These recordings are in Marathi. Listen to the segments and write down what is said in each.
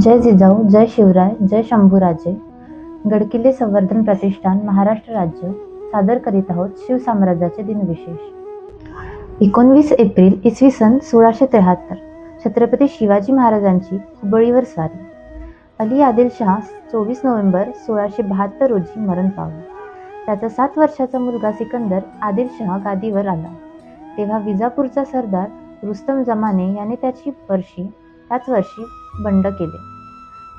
जय जिजाऊ जय शिवराय जय शंभूराजे. गडकिल्ले संवर्धन प्रतिष्ठान महाराष्ट्र राज्य सादर करीत आहोत शिवसाम्राज्याचे दिनविशेष. एकोणवीस एप्रिल इसवी सन सोळाशे त्र्याहत्तर. छत्रपती शिवाजी महाराजांची हुबळीवर स्वारी अली आदिलशहा चोवीस नोव्हेंबर सोळाशे बहात्तर रोजी मरण पावले. त्याचा सात वर्षाचा मुलगा सिकंदर आदिलशहा गादीवर आला. तेव्हा विजापूरचा सरदार रुस्तम जमाने याने त्याची वर्षी त्याच वर्षी बंड केले.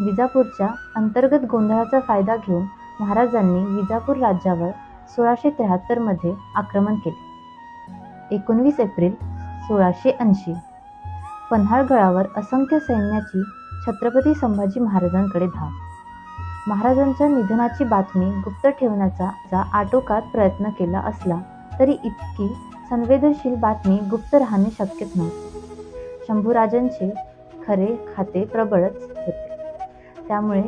विजापूरच्या अंतर्गत गोंधळाचा फायदा घेऊन महाराजांनी विजापूर राज्यावर सोळाशे त्र्याहत्तरमध्ये आक्रमण केले. एकोणवीस एप्रिल सोळाशे ऐंशी. पन्हाळगडावर असंख्य सैन्याची छत्रपती संभाजी महाराजांकडे धाव. महाराजांच्या निधनाची बातमी गुप्त ठेवण्याचा जा आटोकात प्रयत्न केला असला तरी इतकी संवेदनशील बातमी गुप्त राहणे शक्यच नव्हते. शंभूराजांचे खरे खाते प्रबळच होते. त्यामुळे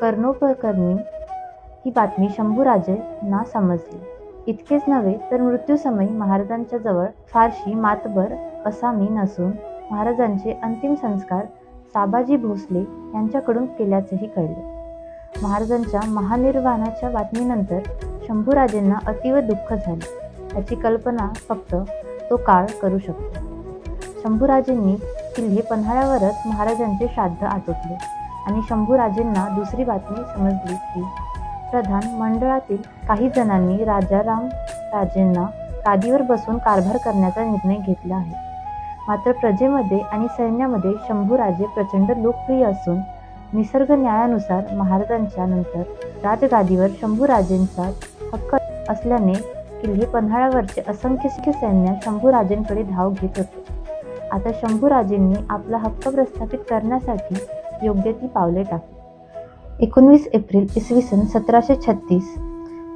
कर्णोपकर्णी ही बातमी शंभूराजे ना समजली. इतकेच नव्हे तर मृत्यूसमयी महाराजांच्या जवळ फारशी मातबर असामी नसून महाराजांचे अंतिम संस्कार साबाजी भोसले यांच्याकडून केल्याचेही कळले. महाराजांच्या महानिर्वाणाच्या बातमीनंतर शंभूराजेंना अतीव दुःख झाले. त्याची कल्पना फक्त तो काळ करू शकतो. शंभूराजेंनी किल्ले पन्हाळ्यावरच महाराजांचे श्राद्ध आटोपले आणि शंभूराजेंना दुसरी बातमी समजली की प्रधान मंडळातील काही जणांनी राजाराम राजेंना गादीवर बसून कारभार करण्याचा निर्णय घेतला आहे. मात्र प्रजेमध्ये आणि सैन्यामध्ये शंभूराजे प्रचंड लोकप्रिय असून निसर्ग न्यायानुसार महाराजांच्या नंतर राजगादीवर शंभूराजेंचा हक्क असल्याने किल्ले पन्हाळ्यावरचे असंख्य सैन्य शंभूराजेंकडे धाव घेत होते. आता शंभूराजेंनी आपला हक्क प्रस्थापित करण्यासाठी योग्य ती पावले टाकली. एकोणवीस एप्रिल इसवी सन सतराशे छत्तीस.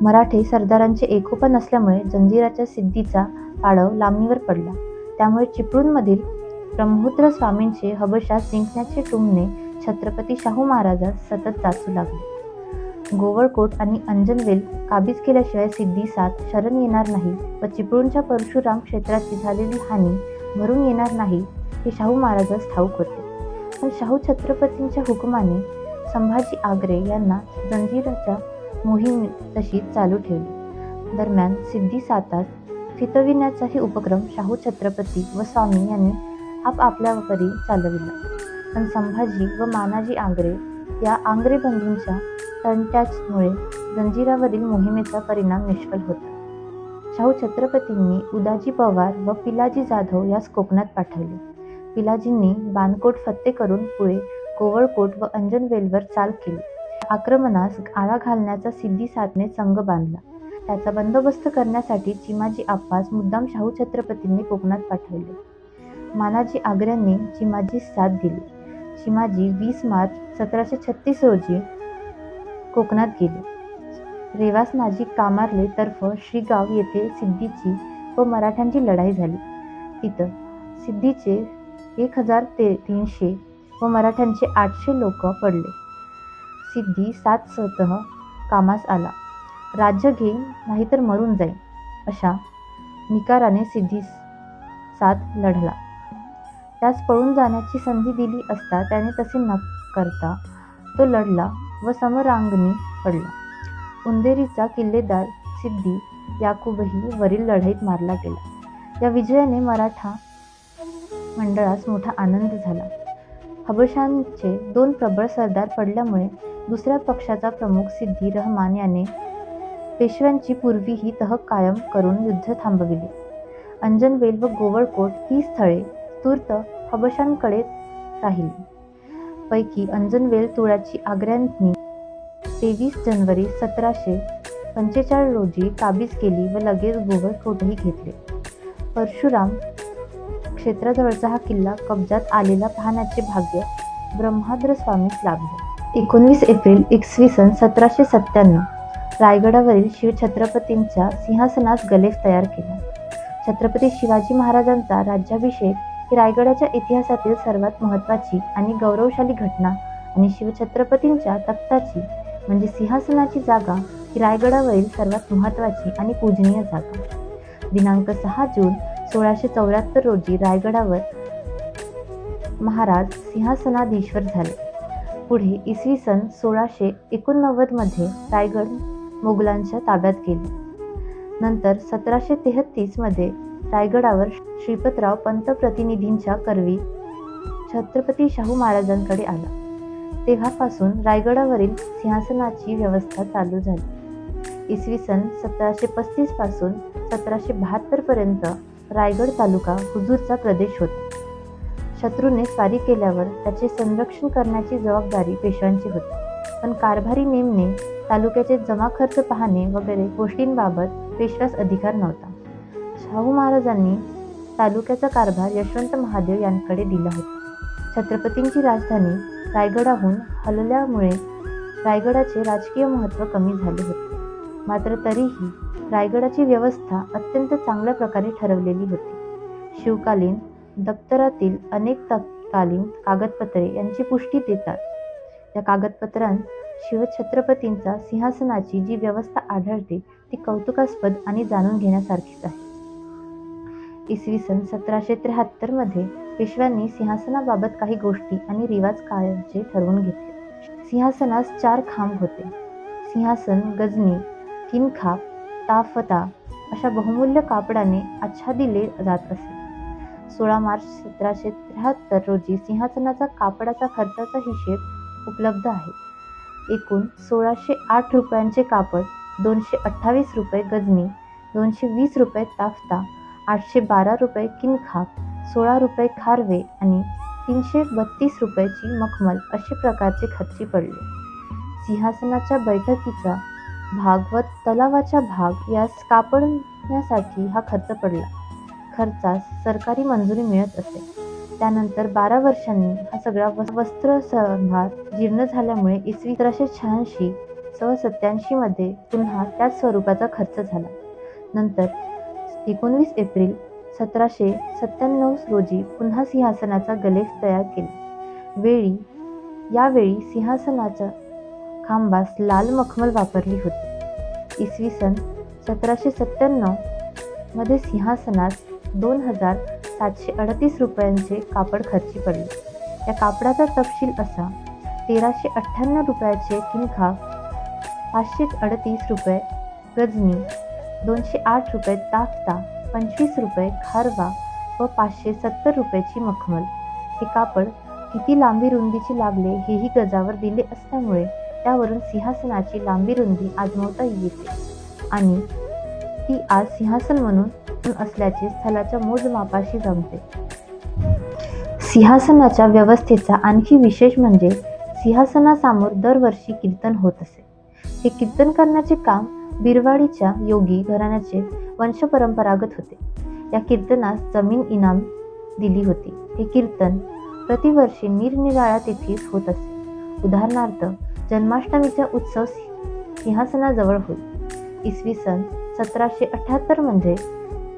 मराठे सरदारांचे एकोपा नसल्यामुळे जंजिराच्या सिद्धीचा पाडव लांबणीवर पडला. त्यामुळे चिपळूणमधील ब्रह्मोत्र स्वामींचे हबशात जिंकण्याचे टुमणे छत्रपती शाहू महाराजास सतत जाचू लागले. गोवळकोट आणि अंजनवेल काबीज केल्याशिवाय सिद्धी साथ शरण येणार नाही व चिपळूणच्या परशुराम क्षेत्राची झालेली हानी भरून येणार नाही हे शाहू महाराजास ठाऊक होते. पण शाहू छत्रपतींच्या हुकुमाने संभाजी आग्रे यांना जंजिराच्या मोहीम तशी चालू ठेवली. दरम्यान सिद्धी सातास फितविण्याचाही उपक्रम शाहू छत्रपती व स्वामी यांनी आपापल्या परी चालविला. पण संभाजी व मानाजी आंग्रे या आंग्रे बंधूंच्या तंट्याचमुळे जंजिरावरील मोहिमेचा परिणाम निष्फल होता. शाहू छत्रपतींनी उदाजी पवार व पिलाजी जाधव यास कोकणात पाठवले. पिलाजींनी बानकोट फत्ते करून पुढे कोवळकोट व अंजनवेलवर चाल केली. आक्रमणास आळा घालण्याचा सिद्धी साधने संघ बांधला. त्याचा बंदोबस्त करण्यासाठी चिमाजी आप्पास मुद्दाम शाहू छत्रपतींनी कोकणात पाठवले. मानाजी आग्र्यांनी चिमाजीस साथ दिली. चिमाजी वीस मार्च सतराशे छत्तीस रोजी कोकणात गेले. रेवास नाजिक कामारले तर्फ श्रीगाव येथे सिद्धीची व मराठ्यांची लढाई झाली. तिथं सिद्धीचे एक हजार ते तीनशे व मराठ्यांचे आठशे लोक पडले. सिद्धी सात स्वतः कामास आला. राज्य घेईन नाहीतर मरून जाईन अशा निकाराने सिद्धी साथ लढला. त्यास पळून जाण्याची संधी दिली असता त्याने तसे न करता तो लढला व समरांगणी पडला. उंदेरीचा किल्लेदार सिद्धी याकूबही वरील लढाईत मारला गेला. या विजयाने मराठा मंडळास मोठा आनंद झाला. हबशांचे दोन प्रबळ सरदार पडल्यामुळे दुसऱ्या पक्षाचा प्रमुख सिद्धी रहमान याने पेशव्यांची पूर्वी ही तह कायम करून युद्ध थांबविले. अंजनवेल व गोवळकोट ही स्थळे तूर्त हबशांकडे राहिली. पैकी अंजनवेल तुळाची आग्र्यांनी तेवीस जानेवारी सतराशे पंचेचाळीस रोजी काबीज केली व लगेच गोवळकोटही घेतले. परशुराम क्षेत्राजवळचा हा किल्ला कब्जात आलेला पाहण्याचे भाग्य ब्रह्माद्र स्वामीस लाभले. एकोणवीस एप्रिल इसवी सन सतराशे सत्त्याण्णव रायगडावरील शिवछत्रपतींच्या सिंहासनास गलेफ तयार केला. छत्रपती शिवाजी महाराजांचा राज्याभिषेक ही रायगडाच्या इतिहासातील सर्वात महत्त्वाची आणि गौरवशाली घटना आणि शिवछत्रपतींच्या तख्ताची म्हणजे सिंहासनाची जागा ही रायगडावरील सर्वात महत्त्वाची आणि पूजनीय जागा. दिनांक सहा जून सोळाशे चौऱ्याहत्तर रोजी रायगडावर महाराज सिंहासनाधीश्वर झाले. पुढे इसवी सन सोळाशे एकोणनव्वदमध्ये रायगड मोगलांच्या ताब्यात गेले. नंतर सतराशे तेहतीसमध्ये रायगडावर श्रीपतराव पंतप्रतिनिधींच्या करवी छत्रपती शाहू महाराजांकडे आला. तेव्हापासून रायगडावरील सिंहासनाची व्यवस्था चालू झाली. इसवी सन सतराशे पस्तीसपासून सतराशे बहात्तर पर्यंत रायगड तालुका हुजूरचा प्रदेश होता. शत्रूने स्वारी केल्यावर त्याचे संरक्षण करण्याची जबाबदारी पेशव्यांची होती. पण कारभारी नेमणे तालुक्याचे जमा खर्च पाहणे वगैरे गोष्टींबाबत पेशव्यास अधिकार नव्हता. शाहू महाराजांनी तालुक्याचा कारभार यशवंत महादेव यांकडे दिला होता. छत्रपतींची राजधानी रायगडाहून हलल्यामुळे रायगडाचे राजकीय महत्त्व कमी झाले होते. मात्र तरीही रायगडाची व्यवस्था अत्यंत चांगल्या प्रकारे ठरवलेली होती. शिवकालीन दप्तरातील अनेक तत्कालीन कागदपत्रे यांची पुष्टी देतात. या कागदपत्रांत शिवछत्रपतींचा सिंहासनाची जी व्यवस्था आढळते ती कौतुकास्पद आणि जाणून घेण्यासारखीच आहे. इसवी सन सतराशे त्र्याहत्तरमध्ये पेशव्यांनी सिंहासनाबाबत काही गोष्टी आणि रिवाज कायमचे ठरवून घेतले. सिंहासनास चार खांब होते. सिंहासन गजनी किनखाप ताफता अशा बहुमूल्य कापडाने आच्छादिले जात असे. सोळा मार्च सतराशे त्र्याहत्तर रोजी सिंहासनाचा कापडाचा खर्चाचा हिशेब उपलब्ध आहे. एकूण सोळाशे आठ रुपयांचे कापड दोनशे अठ्ठावीस रुपये गजनी दोनशे वीस रुपये ताफता आठशे बारा रुपये किनखाप सोळा रुपये खारवे आणि तीनशे बत्तीस रुपयाची मखमल असे प्रकारचे खर्ची पडले. सिंहासनाच्या बैठकीचा भाग व तलावाचा भाग यास कापडण्यासाठी हा खर्च पडला. खर्चास सरकारी मंजुरी मिळत असे. त्यानंतर बारा वर्षांनी हा सगळा वस्त्र संभार जीर्ण झाल्यामुळे इसवी सतराशे शहाऐंशी सव सत्याऐंशीमध्ये पुन्हा त्याच स्वरूपाचा खर्च झाला. नंतर एकोणवीस एप्रिल सतराशे सत्त्याण्णव रोजी पुन्हा सिंहासनाचा गलेख तयार केला. वेळी यावेळी सिंहासनाच्या खांबास लाल मखमल वापरली होती. इसवी सन सतराशे सत्त्याण्णवमध्ये सिंहासनास दोन हजार सातशे अडतीस रुपयांचे कापड खर्ची पडले. या कापडाचा तपशील असा तेराशे अठ्ठ्याण्णव रुपयाचे किनखा पाचशे अडतीस रुपये गजनी दोनशे आठ रुपये ताफता पंचवीस रुपये खारवा व पाचशे सत्तर रुपयाची मखमल. हे कापड किती लांबी रुंदीची लागले हेही गजावर दिले असल्यामुळे त्यावरून सिंहासनाची लांबी रुंदी आजमावता येते. आणि ती आज सिंहासन म्हणून असल्याचे स्थलाच्या मोजमापाशी जमते. सिंहासनाच्या व्यवस्थेचा आणखी विशेष म्हणजे सिंहासनासमोर दरवर्षी कीर्तन होत असे. हे कीर्तन करण्याचे काम बिरवाडीच्या योगी घराण्याचे वंशपरंपरागत होते. या कीर्तनास जमीन इनाम दिली होती. हे कीर्तन प्रतिवर्षी निरनिराळ्या तिथीस होत असे. उदाहरणार्थ जन्माष्टमीचा उत्सव सिंहासनाजवळ होईल इसवी सन सतराशे अठ्ठ्याहत्तरमध्ये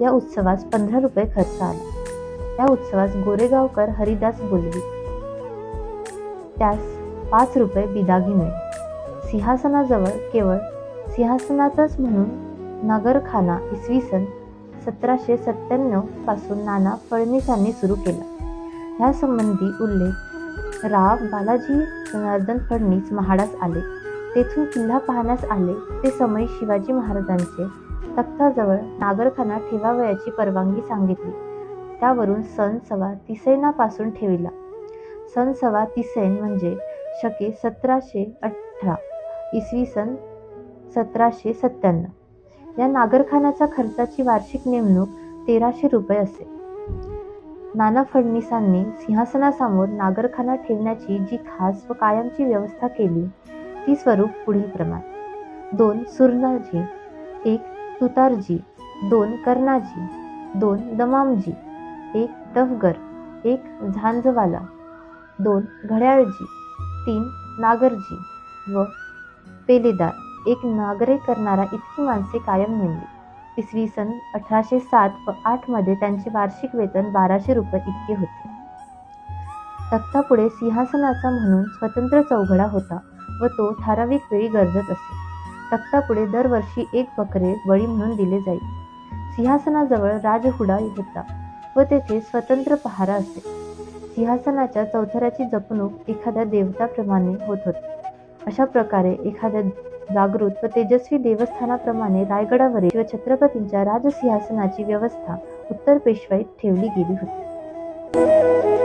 या उत्सवास पंधरा रुपये खर्च आला. या उत्सवास गोरेगावकर हरिदास बोलवी त्यास पाच रुपये बिदागी मिळे सिंहासनाजवळ केवळ सिंहासनातच म्हणून नगरखाना इसवी सन सतराशे सत्त्याण्णवपासून नाना फडणीसांनी सुरू केला. ह्यासंबंधी उल्लेख राव बालाजी जनार्दन फडणीस महाडास आले. तेथून किल्ला पाहण्यास आले. ते समयी शिवाजी महाराजांचे तख्ताजवळ नागरखाना ठेवावयाची परवानगी सांगितली. त्यावरून सन सवा तिसैनापासून ठेविला. सन सवा तिसैन म्हणजे शके सतराशे अठरा इसवी सन सतराशे सत्त्याण्णव. या नागरखानाच्या खर्चाची वार्षिक नेमणूक तेराशे रुपये असे. नाना फडणीसांनी सिंहासनासमोर नागरखाना ठेवण्याची जी खास व कायमची व्यवस्था केली ती स्वरूप पुढीलप्रमाणे दोन सुरनाजी एक तुतारजी दोन कर्णाजी दोन दमामजी एक टफगर एक झांजवाला दोन घड्याळजी तीन नागरजी व पेलेदार. एक नागरे करणारा इतकी माणसे कायम नेमली. इसवी सन अठराशे सात व आठमध्ये त्यांचे वार्षिक वेतन बाराशे रुपये इतके होते. तख्तापुढे सिंहासनाचा म्हणून स्वतंत्र चौघडा होता व तो ठराविक वेळी गरजत असे. तख्तापुढे दरवर्षी एक बकरे बळी म्हणून दिले जाई. सिंहासनाजवळ राजहुडा होता व तेथे स्वतंत्र पहारा असे. सिंहासनाच्या चौथऱ्याची जपणूक एखाद्या देवताप्रमाणे होत होती. अशा प्रकारे एखाद्या जागृत व तेजस्वी देवस्थानाप्रमाणे रायगडावरील शिवछत्रपतींच्या राजसिंहासनाची व्यवस्था उत्तर पेशवाईत ठेवली गेली होती.